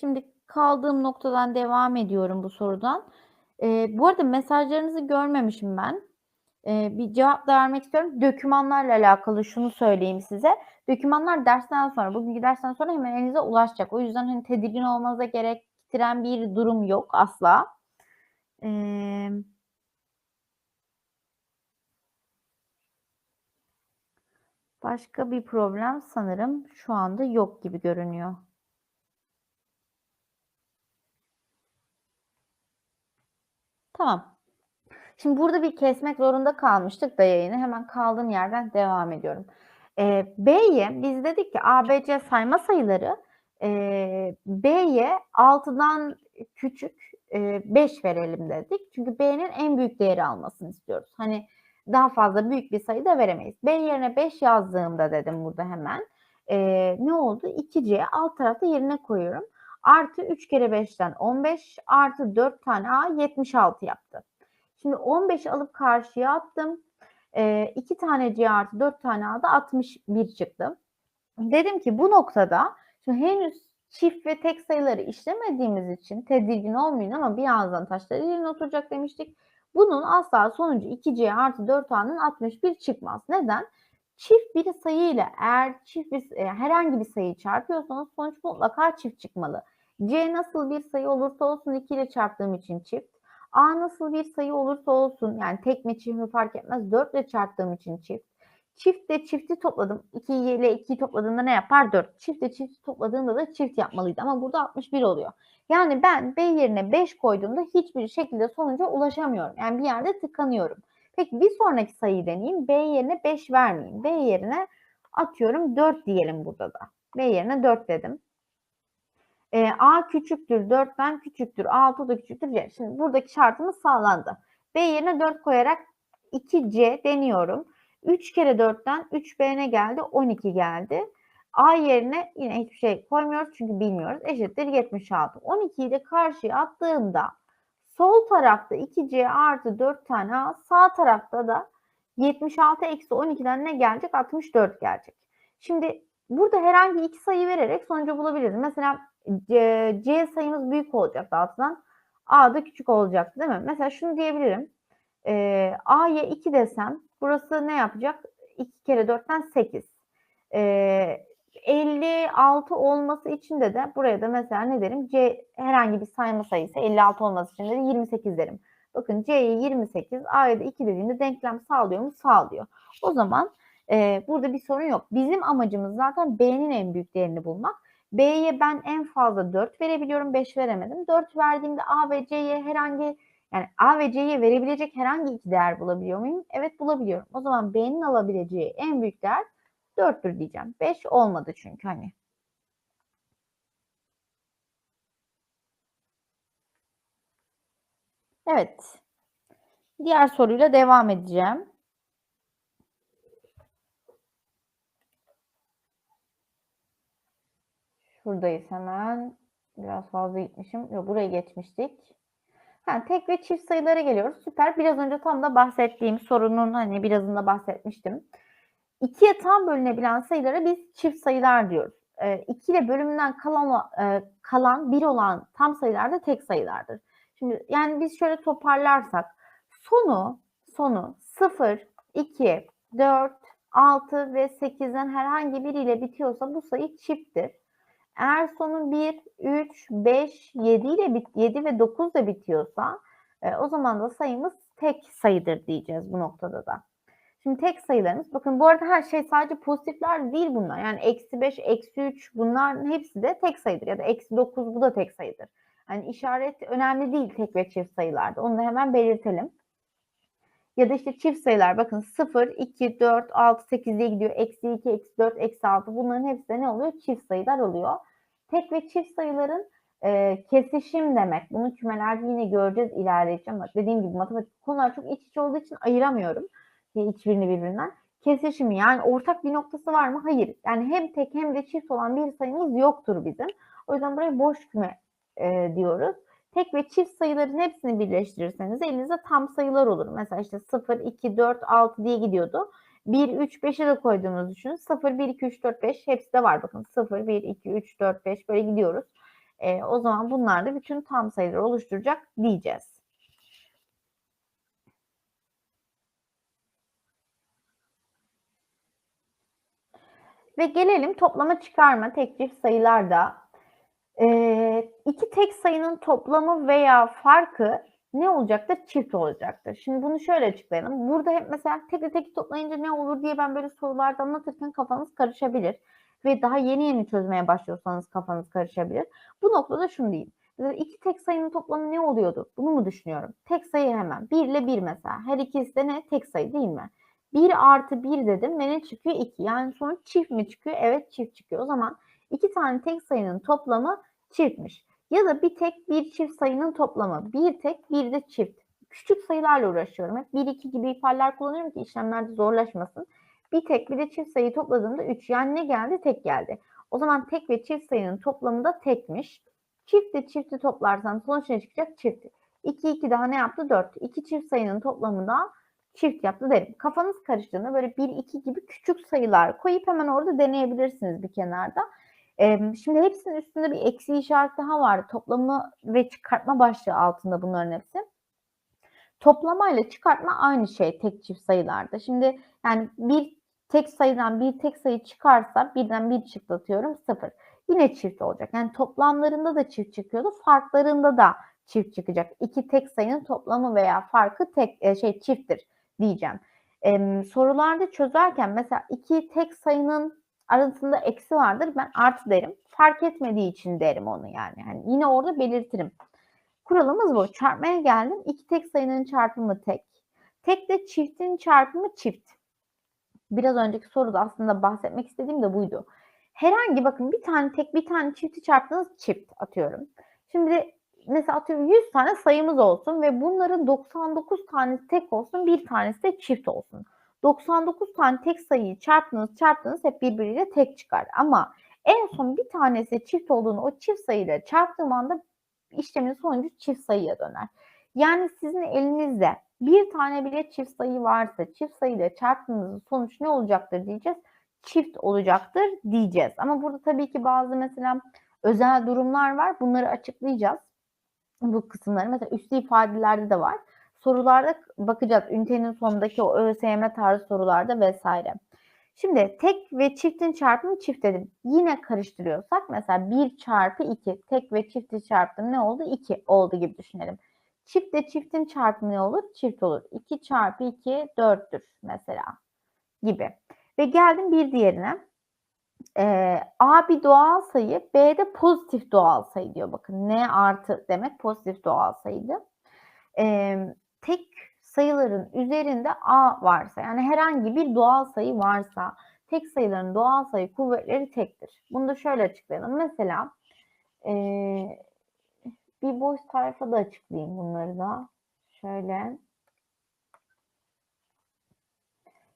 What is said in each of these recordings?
Şimdi kaldığım noktadan devam ediyorum bu sorudan. Eee, bu arada mesajlarınızı görmemişim ben. Eee, bir cevap da vermek istiyorum. Dokümanlarla alakalı şunu söyleyeyim size. Dokümanlar dersten sonra, bugünkü dersten sonra hemen elinize ulaşacak. O yüzden hani tedirgin olmanıza gerektiren bir durum yok asla. Emm Başka bir problem sanırım şu anda yok gibi görünüyor. Tamam. Şimdi burada bir kesmek zorunda kalmıştık da yayını. Hemen kaldığım yerden devam ediyorum. Eee, B'ye biz dedik ki ABC sayma sayıları, eee, B'ye 6'dan küçük, eee, 5 verelim dedik. Çünkü B'nin en büyük değeri almasını istiyoruz. Hani daha fazla büyük bir sayı da veremeyiz. B yerine 5 yazdığımda dedim burada hemen. Eee, ne oldu? 2C alt tarafta yerine koyuyorum. Artı 3 kere 5'ten 15 artı 4 tane A 76 yaptı. Şimdi 15'i alıp karşıya attım. Eee, 2 tane C artı 4 tane A da 61 çıktı. Dedim ki bu noktada şimdi henüz çift ve tek sayıları işlemediğimiz için tedirgin olmayın ama birazdan taşlar yerine oturacak demiştik. Bunun asla sonucu 2C artı 4A'nın 61 çıkmaz. Neden? Çift bir sayı ile eğer çift bir, e, herhangi bir sayıyı çarpıyorsanız sonuç mutlaka çift çıkmalı. C nasıl bir sayı olursa olsun 2 ile çarptığım için çift. A nasıl bir sayı olursa olsun yani tek mi çift mi fark etmez 4 ile çarptığım için çift. Çiftle çifti topladım. 2 ile 2'yi topladığımda ne yapar? 4. Çiftle çifti topladığımda da çift yapmalıydı ama burada 61 oluyor. Yani ben B yerine 5 koyduğumda hiçbir şekilde sonuca ulaşamıyorum. Yani bir yerde tıkanıyorum. Peki bir sonraki sayıyı deneyeyim. B yerine 5 vermeyeyim. B yerine atıyorum 4 diyelim burada da. B yerine 4 dedim. E, A küçüktür, 4'ten küçüktür, 6 da küçüktür C. Şimdi buradaki şartımız sağlandı. B yerine 4 koyarak 2C deniyorum. 3 kere 4'ten 3B ne geldi? 12 geldi. A yerine yine hiçbir şey koymuyoruz çünkü bilmiyoruz. Eşittir 76. 12'yi de karşıya attığımda sol tarafta 2C artı 4 tane A, sağ tarafta da 76 eksi 12'den ne gelecek? 64 gelecek. Şimdi burada herhangi iki sayı vererek sonucu bulabiliriz. Mesela C, C sayımız büyük olacak altından. A da küçük olacaktı değil mi? Mesela şunu diyebilirim. E, A'ya 2 desem burası ne yapacak? 2 kere 4'ten 8. E, 56 olması için de de buraya da mesela ne derim? C herhangi bir sayma sayısı 56 olması için de 28 derim. Bakın C'ye 28, A'ya da 2 dediğinde denklem sağlıyor mu? Sağlıyor. O zaman e, burada bir sorun yok. Bizim amacımız zaten B'nin en büyük değerini bulmak. B'ye ben en fazla 4 verebiliyorum. 5 veremedim. 4 verdiğimde A ve C'ye herhangi yani A ve C'ye verebilecek herhangi iki değer bulabiliyor muyum? Evet bulabiliyorum. O zaman B'nin alabileceği en büyük değer 4'tür diyeceğim. 5 olmadı çünkü hani. Evet. Diğer soruyla devam edeceğim. Şuradayız hemen. Biraz fazla gitmişim. Yok buraya geçmiştik. Ha, tek ve çift sayılara geliyoruz. Süper. Biraz önce tam da bahsettiğim sorunun hani birazında bahsetmiştim. İkiye tam bölünebilen sayılara biz çift sayılar diyoruz. E, iki ile bölümünden kalan e, kalan bir olan tam sayılar da tek sayılardır. Şimdi yani biz şöyle toparlarsak sonu sonu 0, 2, 4, 6 ve 8'den herhangi biriyle bitiyorsa bu sayı çifttir. Eğer sonu 1, 3, 5, 7 ile bit 7 ve 9 ile bitiyorsa e, o zaman da sayımız tek sayıdır diyeceğiz bu noktada da. Şimdi tek sayılarımız bakın bu arada her şey sadece pozitifler değil bunlar. Yani eksi 5, eksi 3 bunların hepsi de tek sayıdır. Ya da eksi 9 bu da tek sayıdır. Yani işaret önemli değil tek ve çift sayılarda. Onu da hemen belirtelim. Ya da işte çift sayılar bakın 0, 2, 4, 6, 8 diye gidiyor. Eksi 2, eksi 4, eksi 6 bunların hepsi de ne oluyor? Çift sayılar oluyor. Tek ve çift sayıların e, kesişim demek. Bunu kümelerde yine göreceğiz ilerleyeceğim. Ama dediğim gibi matematik konular çok iç içe olduğu için ayıramıyorum hiçbirini birbirinden. Kesişimi yani ortak bir noktası var mı? Hayır. Yani hem tek hem de çift olan bir sayımız yoktur bizim. O yüzden buraya boş küme e, diyoruz. Tek ve çift sayıların hepsini birleştirirseniz elinizde tam sayılar olur. Mesela işte 0, 2, 4, 6 diye gidiyordu. 1, 3, 5'e de koyduğumuzu düşünün. 0, 1, 2, 3, 4, 5 hepsi de var. Bakın 0, 1, 2, 3, 4, 5 böyle gidiyoruz. E, o zaman bunlar da bütün tam sayıları oluşturacak diyeceğiz. Ve gelelim toplama çıkarma tek çift sayılarda. Ee, iki tek sayının toplamı veya farkı ne olacaktır? Çift olacaktır. Şimdi bunu şöyle açıklayalım. Burada hep mesela tek tek toplayınca ne olur diye ben böyle sorularda anlatırken kafanız karışabilir. Ve daha yeni yeni çözmeye başlıyorsanız kafanız karışabilir. Bu noktada şunu diyeyim. Mesela iki tek sayının toplamı ne oluyordu? Bunu mu düşünüyorum? Tek sayı hemen. 1 ile 1 mesela. Her ikisi de ne? Tek sayı değil mi? 1 artı 1 dedim ve ne çıkıyor? 2. Yani sonuç çift mi çıkıyor? Evet çift çıkıyor. O zaman iki tane tek sayının toplamı çiftmiş. Ya da bir tek bir çift sayının toplamı. Bir tek bir de çift. Küçük sayılarla uğraşıyorum. Hep 1 2 gibi ifadeler kullanıyorum ki işlemlerde zorlaşmasın. Bir tek bir de çift sayıyı topladığımda 3. Yani ne geldi? Tek geldi. O zaman tek ve çift sayının toplamı da tekmiş. Çifti çifti toplarsan sonuç ne çıkacak? Çift. 2 2 daha ne yaptı? 4. İki çift sayının toplamı da çift yaptı derim. Kafanız karıştığında böyle 1 2 gibi küçük sayılar koyup hemen orada deneyebilirsiniz bir kenarda. Şimdi hepsinin üstünde bir eksi işareti daha var. Toplamı ve çıkartma başlığı altında bunların hepsi. Toplama ile çıkartma aynı şey tek çift sayılarda. Şimdi yani bir tek sayıdan bir tek sayı çıkarsa birden bir çıtlatıyorum sıfır. Yine çift olacak. Yani toplamlarında da çift çıkıyordu. Farklarında da çift çıkacak. İki tek sayının toplamı veya farkı tek şey çifttir diyeceğim. Ee, sorularda çözerken mesela iki tek sayının arasında eksi vardır. Ben artı derim. Fark etmediği için derim onu yani. yani yine orada belirtirim. Kuralımız bu. Çarpmaya geldim. İki tek sayının çarpımı tek. Tek de çiftin çarpımı çift. Biraz önceki soruda aslında bahsetmek istediğim de buydu. Herhangi bakın bir tane tek bir tane çifti çarptığınız çift atıyorum. Şimdi mesela atıyorum 100 tane sayımız olsun ve bunların 99 tanesi tek olsun, bir tanesi de çift olsun. 99 tane tek sayıyı çarptınız çarptınız hep birbiriyle tek çıkar. Ama en son bir tanesi çift olduğunu o çift sayıyla çarptığım anda işlemin sonucu çift sayıya döner. Yani sizin elinizde bir tane bile çift sayı varsa çift sayıyla çarptığınız sonuç ne olacaktır diyeceğiz. Çift olacaktır diyeceğiz. Ama burada tabii ki bazı mesela özel durumlar var. Bunları açıklayacağız. Bu kısımları mesela üstü ifadelerde de var sorularda bakacağız. Ünitenin sonundaki o ÖSYM tarzı sorularda vesaire. Şimdi tek ve çiftin çarpımı çift dedim. Yine karıştırıyorsak mesela 1 çarpı 2 tek ve çifti çarptım ne oldu? 2 oldu gibi düşünelim. Çiftle çiftin çarpımı ne olur? Çift olur. 2 çarpı 2 4'tür mesela gibi. Ve geldim bir diğerine. Ee, A bir doğal sayı, B de pozitif doğal sayı diyor. Bakın N artı demek pozitif doğal sayıydı. Ee, tek sayıların üzerinde a varsa yani herhangi bir doğal sayı varsa tek sayıların doğal sayı kuvvetleri tektir. Bunu da şöyle açıklayalım. Mesela e, bir boş da açıklayayım bunları da. Şöyle.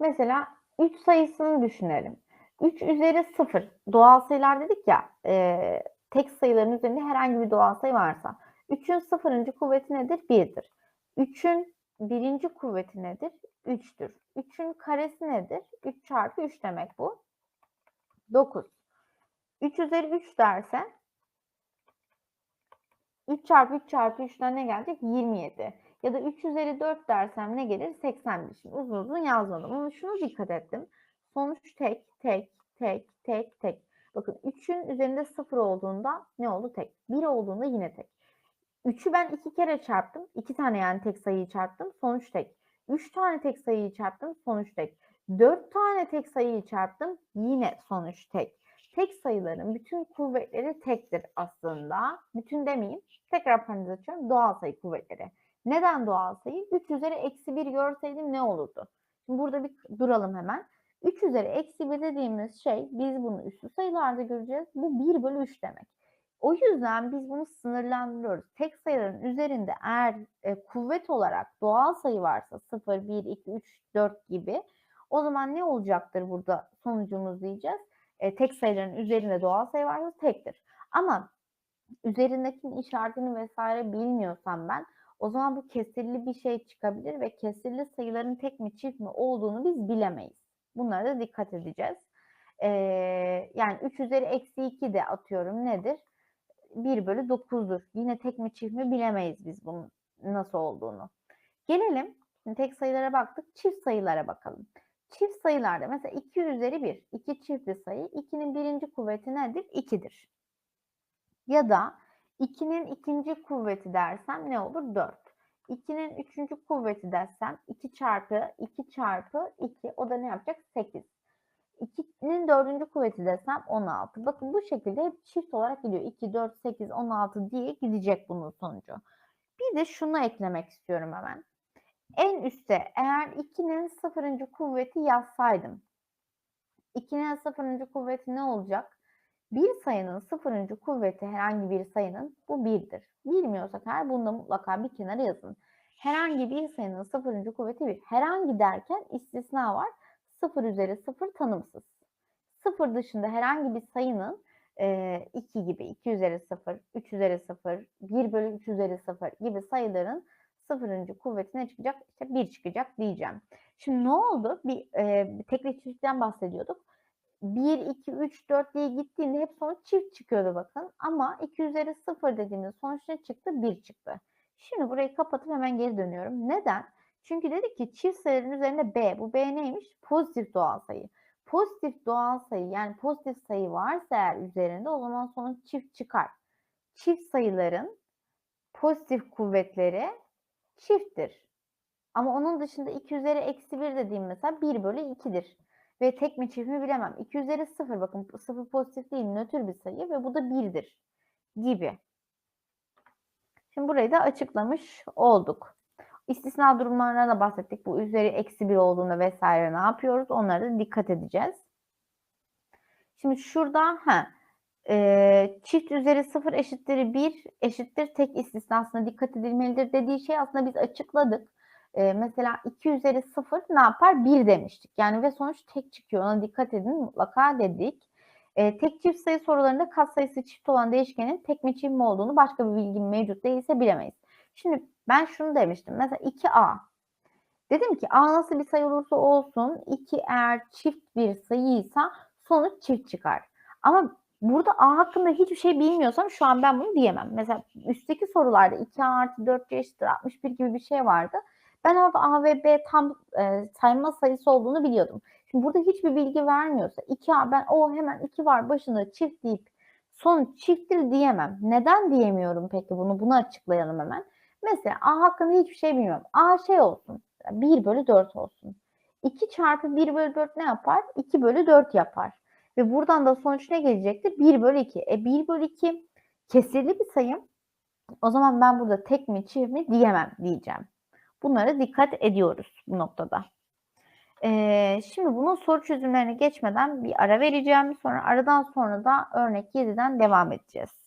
Mesela 3 sayısını düşünelim. 3 üzeri 0 doğal sayılar dedik ya e, tek sayıların üzerinde herhangi bir doğal sayı varsa 3'ün sıfırıncı kuvveti nedir? 1'dir. 3'ün birinci kuvveti nedir? 3'tür. 3'ün karesi nedir? 3 çarpı 3 demek bu. 9. 3 üzeri 3 derse 3 çarpı 3 çarpı 3'ten ne gelecek? 27. Ya da 3 üzeri 4 dersem ne gelir? 81. Şimdi uzun uzun yazmadım ama şunu dikkat ettim. Sonuç tek, tek, tek, tek, tek. Bakın 3'ün üzerinde 0 olduğunda ne oldu? Tek. 1 olduğunda yine tek. 3'ü ben iki kere çarptım. 2 tane yani tek sayıyı çarptım. Sonuç tek. 3 tane tek sayıyı çarptım. Sonuç tek. 4 tane tek sayıyı çarptım. Yine sonuç tek. Tek sayıların bütün kuvvetleri tektir aslında. Bütün demeyeyim. Tekrar parantez açıyorum. Doğal sayı kuvvetleri. Neden doğal sayı? 3 üzeri eksi 1 görseydim ne olurdu? Şimdi burada bir duralım hemen. 3 üzeri eksi 1 dediğimiz şey biz bunu üstü sayılarda göreceğiz. Bu 1 bölü 3 demek. O yüzden biz bunu sınırlandırıyoruz. Tek sayıların üzerinde eğer e, kuvvet olarak doğal sayı varsa 0, 1, 2, 3, 4 gibi o zaman ne olacaktır burada sonucumuz diyeceğiz. E, tek sayıların üzerinde doğal sayı varsa tektir. Ama üzerindeki işaretini vesaire bilmiyorsam ben o zaman bu kesirli bir şey çıkabilir ve kesirli sayıların tek mi çift mi olduğunu biz bilemeyiz. Bunlara da dikkat edeceğiz. Ee, yani 3 üzeri eksi 2 de atıyorum nedir? 1 bölü 9'dur. Yine tek mi çift mi bilemeyiz biz bunun nasıl olduğunu. Gelelim tek sayılara baktık. Çift sayılara bakalım. Çift sayılarda mesela 2 üzeri 1. 2 çiftli sayı. 2'nin birinci kuvveti nedir? 2'dir. Ya da 2'nin ikinci kuvveti dersem ne olur? 4. 2'nin üçüncü kuvveti dersem 2 çarpı 2 çarpı 2 o da ne yapacak? 8. 2'nin dördüncü kuvveti desem 16. Bakın bu şekilde hep çift olarak gidiyor. 2, 4, 8, 16 diye gidecek bunun sonucu. Bir de şunu eklemek istiyorum hemen. En üstte eğer 2'nin sıfırıncı kuvveti yazsaydım. 2'nin sıfırıncı kuvveti ne olacak? Bir sayının sıfırıncı kuvveti herhangi bir sayının bu birdir. Bilmiyorsak eğer bunu da mutlaka bir kenara yazın. Herhangi bir sayının sıfırıncı kuvveti bir. Herhangi derken istisna var. 0 üzeri 0 tanımsız. 0 dışında herhangi bir sayının e, 2 gibi 2 üzeri 0, 3 üzeri 0, 1 bölü 3 üzeri 0 gibi sayıların sıfırıncı kuvveti ne çıkacak? İşte 1 çıkacak diyeceğim. Şimdi ne oldu? Bir, e, bir tekli çiftlikten bahsediyorduk. 1, 2, 3, 4 diye gittiğinde hep sonuç çift çıkıyordu bakın. Ama 2 üzeri 0 dediğimiz sonuç ne çıktı? 1 çıktı. Şimdi burayı kapatıp hemen geri dönüyorum. Neden? Çünkü dedik ki çift sayıların üzerinde B. Bu B neymiş? Pozitif doğal sayı. Pozitif doğal sayı yani pozitif sayı varsa eğer üzerinde o zaman sonuç çift çıkar. Çift sayıların pozitif kuvvetleri çifttir. Ama onun dışında 2 üzeri eksi 1 dediğim mesela 1 bölü 2'dir. Ve tek mi çift mi bilemem. 2 üzeri 0 bakın 0 pozitif değil nötr bir sayı ve bu da 1'dir gibi. Şimdi burayı da açıklamış olduk. İstisna durumlarına da bahsettik. Bu üzeri eksi 1 olduğunda vesaire ne yapıyoruz? Onlara da dikkat edeceğiz. Şimdi şurada ha, e, çift üzeri 0 eşittir 1 eşittir tek istisnasına dikkat edilmelidir dediği şey aslında biz açıkladık. E, mesela 2 üzeri 0 ne yapar? 1 demiştik. Yani ve sonuç tek çıkıyor. Ona dikkat edin mutlaka dedik. E, tek çift sayı sorularında katsayısı çift olan değişkenin tek mi çift mi olduğunu başka bir bilgi mevcut değilse bilemeyiz. Şimdi ben şunu demiştim. Mesela 2A. Dedim ki A nasıl bir sayı olursa olsun 2 eğer çift bir sayıysa sonuç çift çıkar. Ama burada A hakkında hiçbir şey bilmiyorsam şu an ben bunu diyemem. Mesela üstteki sorularda 2A artı 4C eşittir 61 gibi bir şey vardı. Ben orada A ve B tam e, sayma sayısı olduğunu biliyordum. Şimdi burada hiçbir bilgi vermiyorsa 2A ben o hemen 2 var başında çift deyip sonuç çifttir diyemem. Neden diyemiyorum peki bunu? Bunu açıklayalım hemen. Mesela A hakkında hiçbir şey bilmiyorum. A şey olsun. 1 bölü 4 olsun. 2 çarpı 1 bölü 4 ne yapar? 2 bölü 4 yapar. Ve buradan da sonuç ne gelecektir? 1 bölü 2. E 1 bölü 2 kesirli bir sayım. O zaman ben burada tek mi çift mi diyemem diyeceğim. Bunlara dikkat ediyoruz bu noktada. Ee, şimdi bunun soru çözümlerine geçmeden bir ara vereceğim. Sonra aradan sonra da örnek 7'den devam edeceğiz.